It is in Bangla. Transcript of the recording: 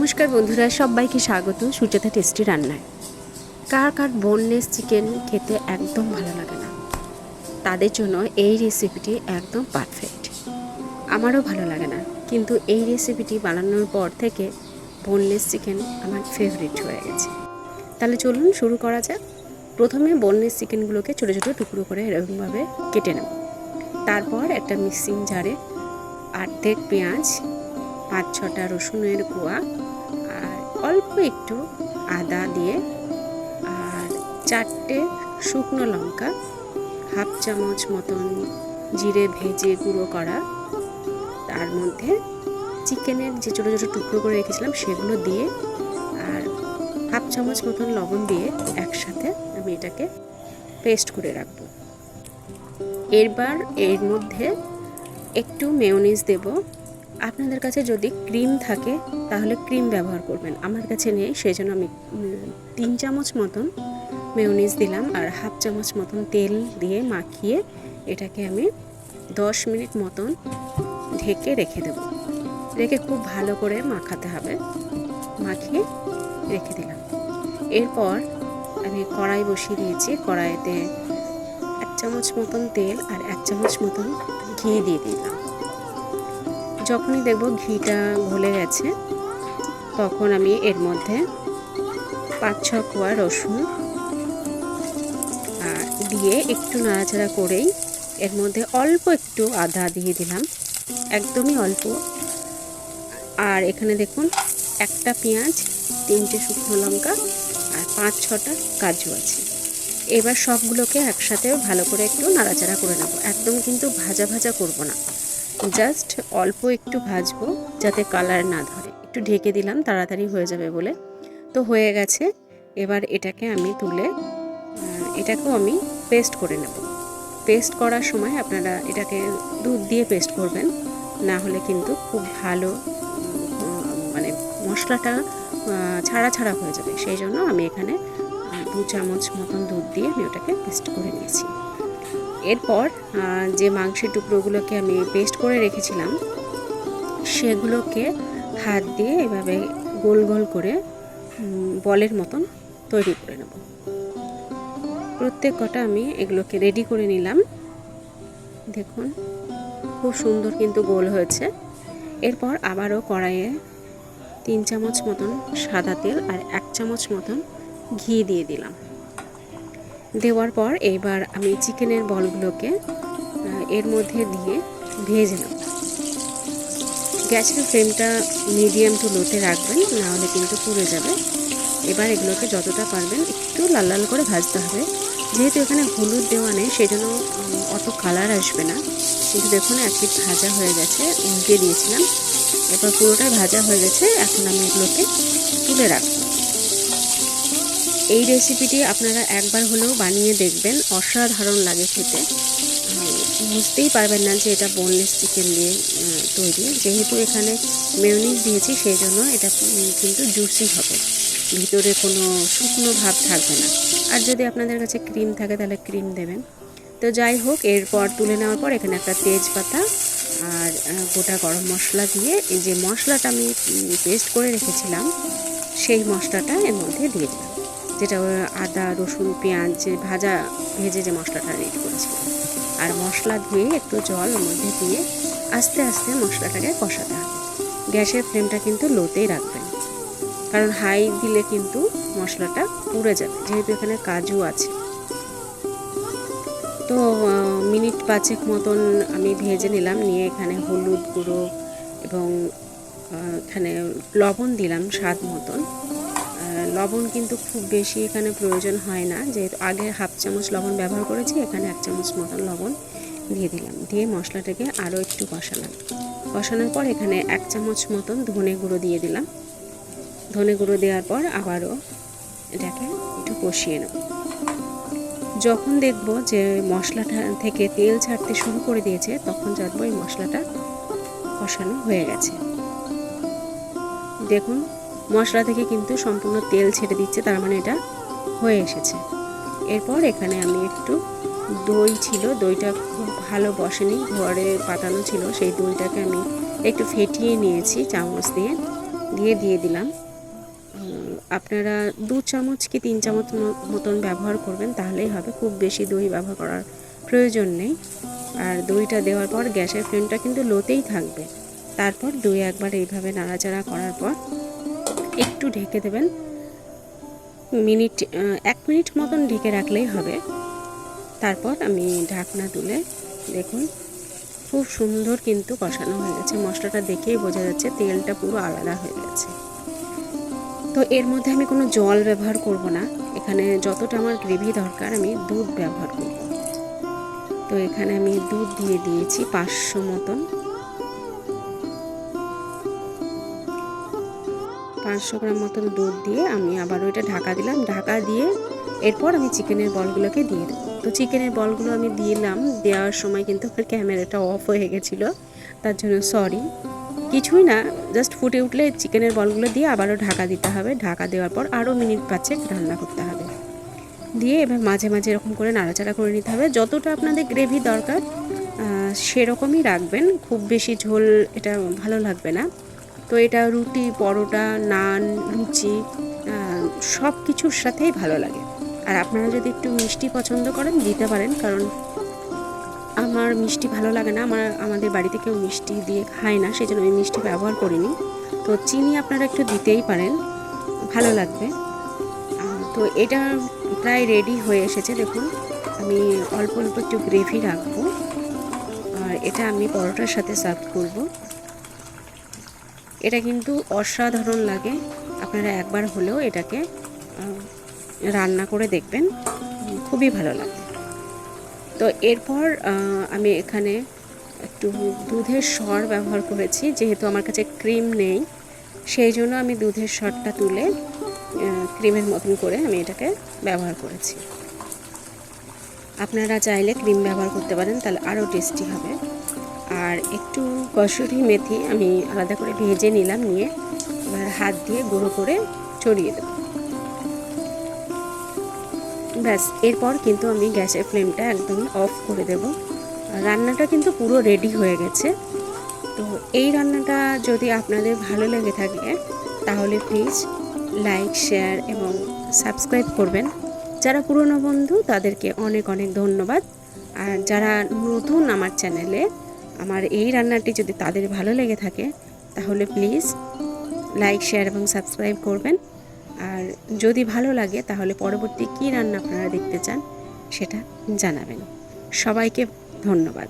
নমস্কার বন্ধুরা, সবাইকে স্বাগত সুচেতা টেস্টি রান্নায়। কার কার বোনলেস চিকেন খেতে একদম ভালো লাগে না, তাদের জন্য এই রেসিপিটি একদম পারফেক্ট আমারও ভালো লাগে না, কিন্তু এই রেসিপিটি বানানোর পর থেকে বোনলেস চিকেন আমার ফেভারিট হয়ে গেছে। তাহলে চলুন শুরু করা যাক। প্রথমে বোনলেস চিকেনগুলোকে ছোটো ছোটো টুকরো করে এরকমভাবে কেটে নেব। তারপর একটা মিক্সিং জারে অর্ধেক পেঁয়াজ পাঁচ ছটা রসুনের কোয়া আর অল্প একটু আদা দিয়ে আর চারটে শুকনো লঙ্কা, হাফ চামচ মতন জিরে ভেজে গুঁড়ো করা। তার মধ্যে চিকেনের যে ছোটো ছোটো টুকরো করে রেখেছিলাম সেগুলো দিয়ে আর হাফ চামচ মতন লবণ দিয়ে একসাথে আমি এটাকে পেস্ট করে রাখব। এরবার এর মধ্যে একটু মেয়োনিজ দেব। আপনাদের কাছে যদি ক্রিম থাকে, তাহলে ক্রিম ব্যবহার করবেন। আমার কাছে নেই, সেই জন্য আমি তিন চামচ মতন মেয়োনিজ দিলাম আর হাফ চামচ মতন তেল দিয়ে মাখিয়ে এটাকে আমি দশ মিনিট মতন ঢেকে রেখে দেব। রেখে খুব ভালো করে মাখাতে হবে। মাখিয়ে রেখে দিলাম। এরপর আমি কড়াই বসিয়ে দিয়েছি। কড়াইতে এক চামচ মতন তেল আর এক চামচ মতন ঘি দিয়ে দিলাম। যখনই দেখব ঘিটা গলে গেছে, তখন আমি এর মধ্যে পাঁচ ছ কোয়া রসুন দিয়ে একটু নাড়াচাড়া করেই এর মধ্যে অল্প একটু আদা দিয়ে দিলাম, একদমই অল্প। আর এখানে দেখুন, একটা পেঁয়াজ, তিনটে শুকনো লঙ্কা আর পাঁচ ছটা কাজু আছে। এবার সবগুলোকে একসাথে ভালো করে একটু নাড়াচাড়া করে নেব, একদম কিন্তু ভাজা ভাজা করব না, জাস্ট অল্প একটু ভাজবো যাতে কালার না ধরে। একটু ঢেকে দিলাম, তাড়াতাড়ি হয়ে যাবে বলে। তো হয়ে গেছে। এবার এটাকে আমি তুলে এটাকেও আমি পেস্ট করে নেব। পেস্ট করার সময় আপনারা এটাকে দুধ দিয়ে পেস্ট করবেন। না হলে কিন্তু খুব ভালো মানে মশলাটা ছাড়া ছাড়া হয়ে যাবে। সেই জন্য আমি এখানে দু চামচ মতন দুধ দিয়ে আমি ওটাকে পেস্ট করে নিয়েছি। এরপর যে মাংসের টুকরোগুলোকে আমি পেস্ট করে রেখেছিলাম, সেগুলোকে হাত দিয়ে এভাবে গোল গোল করে বলের মতন তৈরি করে নেব। প্রত্যেক কটা আমি এগুলোকে রেডি করে নিলাম। দেখুন, খুব সুন্দর কিন্তু গোল হয়েছে। এরপর আবারও কড়াইয়ে তিন চামচ মতন সাদা তেল আর এক চামচ মতন ঘি দিয়ে দিলাম। দেওয়ার পর এইবার আমি চিকেনের বলগুলোকে এর মধ্যে দিয়ে ভেজে নেব। গ্যাসের ফ্লেমটা মিডিয়াম টু লোতে রাখবেন, নাহলে কিন্তু পুড়ে যাবে। এবার এগুলোকে যতটা পারবেন একটু লাল লাল করে ভাজতে হবে। যেহেতু এখানে হলুদ দেওয়া নেই সেই জন্য অত কালার আসবে না। কিন্তু দেখুন এক পিঠ ভাজা হয়ে গেছে, উল্টে দিয়েছিলাম। এবার পুরোটাই ভাজা হয়ে গেছে, এখন আমি এগুলোকে তুলে রাখব। এই রেসিপিটি আপনারা একবার হলেও বানিয়ে দেখবেন, অসাধারণ লাগে খেতে। বুঝতেই পারবেন না যে এটা বোনলেস চিকেন দিয়ে তৈরি। যেহেতু এখানে মেয়নিজ দিয়েছি, সেই জন্য এটা কিন্তু জুসি হবে। ভিতরে কোনো শুকনো ভাব থাকবে না। আর যদি আপনাদের কাছে ক্রিম থাকে, তাহলে ক্রিম দেবেন। তো যাই হোক, এরপর তুলে নেওয়ার পর এখানে একটা তেজপাতা আর গোটা গরম মশলা দিয়ে এই যে মশলাটা আমি পেস্ট করে রেখেছিলাম, সেই মশলাটা এর মধ্যে দিয়ে দিলাম। যেটা আদা, রসুন, পেঁয়াজ, যে ভাজা, ভেজে যে মশলাটা রেডি করেছিলাম আর মশলা ধুয়ে একটু জল মধ্যে দিয়ে আস্তে আস্তে মশলাটাকে কষাতে হবে। গ্যাসের ফ্লেমটা কিন্তু লোতেই রাখবেন। কারণ হাই দিলে কিন্তু মশলাটা পুড়ে যাবে, যেহেতু এখানে কাজু আছে। তো মিনিট পাঁচেক মতন আমি ভেজে নিলাম, নিয়ে এখানে হলুদ গুঁড়ো এবং এখানে লবণ দিলাম স্বাদ মতন। লবণ কিন্তু খুব বেশি এখানে প্রয়োজন হয় না। যেহেতু আগে হাফ চামচ লবণ ব্যবহার করেছি, এখানে এক চামচ মতন লবণ দিয়ে দিলাম। দিয়ে মশলাটাকে আরও একটু কষালাম। কষানোর পর এখানে এক চামচ মতন ধনে গুঁড়ো দিয়ে দিলাম। ধনে গুঁড়ো দেওয়ার পর আবারও এটাকে একটু কষিয়ে নেব। যখন দেখব যে মশলাটা থেকে তেল ছাড়তে শুরু করে দিয়েছে, তখন জানব এই মশলাটা কষানো হয়ে গেছে। দেখুন মশলা থেকে কিন্তু সম্পূর্ণ তেল ছেড়ে দিচ্ছে, তার মানে এটা হয়ে এসেছে। এরপর এখানে আমি একটু দই ছিল, দইটা খুব ভালো বসেনি, ঘরে পাতানো ছিল, সেই দইটাকে আমি একটু ফেটিয়ে নিয়েছি, চামচ দিয়ে দিয়ে দিয়ে দিলাম। আপনারা দু চামচ কি তিন চামচ মতন ব্যবহার করবেন, তাহলেই হবে, খুব বেশি দই ব্যবহার করার প্রয়োজন নেই। আর দইটা দেওয়ার পর গ্যাসের ফ্লেমটা কিন্তু লোতেই থাকবে। তারপর দই একবার এইভাবে নাড়াচাড়া করার পর একটু ঢেকে দেবেন। মিনিট এক মিনিট মতন ঢেকে রাখলেই হবে। তারপর আমি ঢাকনা তুলে দেখুন, খুব সুন্দর কিন্তু কষানো হয়ে গেছে। মশলাটা দেখেই বোঝা যাচ্ছে তেলটা পুরো আলাদা হয়ে গেছে। তো এর মধ্যে আমি কোনো জল ব্যবহার করব না। এখানে যতটা আমার গ্রেভি দরকার, আমি দুধ ব্যবহার করব। তো এখানে আমি দুধ দিয়ে দিয়েছি পাঁচশো মতন। পাঁচশো গ্রাম মতন দুধ দিয়ে আমি আবার ওইটা ঢাকা দিলাম। ঢাকা দিয়ে এরপর আমি চিকেনের বলগুলোকে দিয়ে দেবো। তো চিকেনের বলগুলো আমি দিলাম। দেওয়ার সময় কিন্তু আমার ক্যামেরাটা অফ হয়ে গেছিল। তার জন্য সরি কিছুই না জাস্ট ফুটে উঠলে চিকেনের বলগুলো দিয়ে আবারও ঢাকা দিতে হবে। ঢাকা দেওয়ার পর আরও মিনিট পাঁচেক রান্না করতে হবে। দিয়ে এবার মাঝে মাঝে এরকম করে নাড়াচাড়া করে নিতে হবে। যতটা আপনাদের গ্রেভি দরকার সেরকমই রাখবেন। খুব বেশি ঝোল এটা ভালো লাগবে না। তো এটা রুটি, পরোটা, নান, লুচি সব কিছুর সাথেই ভালো লাগে। আর আপনারা যদি একটু মিষ্টি পছন্দ করেন, দিতে পারেন, কারণ আমার মিষ্টি ভালো লাগে না। আমার, আমাদের বাড়িতে কেউ মিষ্টি দিয়ে খায় না সেই জন্য আমি মিষ্টি ব্যবহার করিনি। তো চিনি আপনারা একটু দিতেই পারেন, ভালো লাগবে। তো এটা প্রায় রেডি হয়ে এসেছে, দেখুন। আমি অল্প অল্প একটু গ্রেভি রাখব। আর এটা আমি পরোটার সাথে সার্ভ করব। এটা কিন্তু অসাধারণ লাগে। আপনারা একবার হলেও এটাকে রান্না করে দেখবেন। খুবই ভালো লাগে। তো এরপর আমি এখানে একটু দুধের সর ব্যবহার করেছি, যেহেতু আমার কাছে ক্রিম নেই। সেই জন্য আমি দুধের সরটা তুলে ক্রিমের মতন করে আমি এটাকে ব্যবহার করেছি। আপনারা চাইলে ক্রিম ব্যবহার করতে পারেন, তাহলে আরও টেস্টি হবে। আর একটু কসুরি মেথি আমি আলাদা করে ভেজে নিলাম নিয়ে এবার হাত দিয়ে গুঁড়ো করে ছড়িয়ে দেবো। ব্যাস, এরপর কিন্তু আমি গ্যাসের ফ্লেমটা একদমই অফ করে দেব। রান্নাটা কিন্তু পুরো রেডি হয়ে গেছে। তো এই রান্নাটা যদি আপনাদের ভালো লেগে থাকে, তাহলে প্লিজ লাইক, শেয়ার এবং সাবস্ক্রাইব করবেন। যারা পুরনো বন্ধু, তাদেরকে অনেক অনেক ধন্যবাদ। আর যারা নতুন আমার চ্যানেলে আমার এই রান্নাটি যদি তাদের ভালো লেগে থাকে, তাহলে প্লিজ লাইক, শেয়ার এবং সাবস্ক্রাইব করবেন। আর যদি ভালো লাগে, তাহলে পরবর্তী কী রান্না আপনারা দেখতে চান, সেটা জানাবেন। সবাইকে ধন্যবাদ।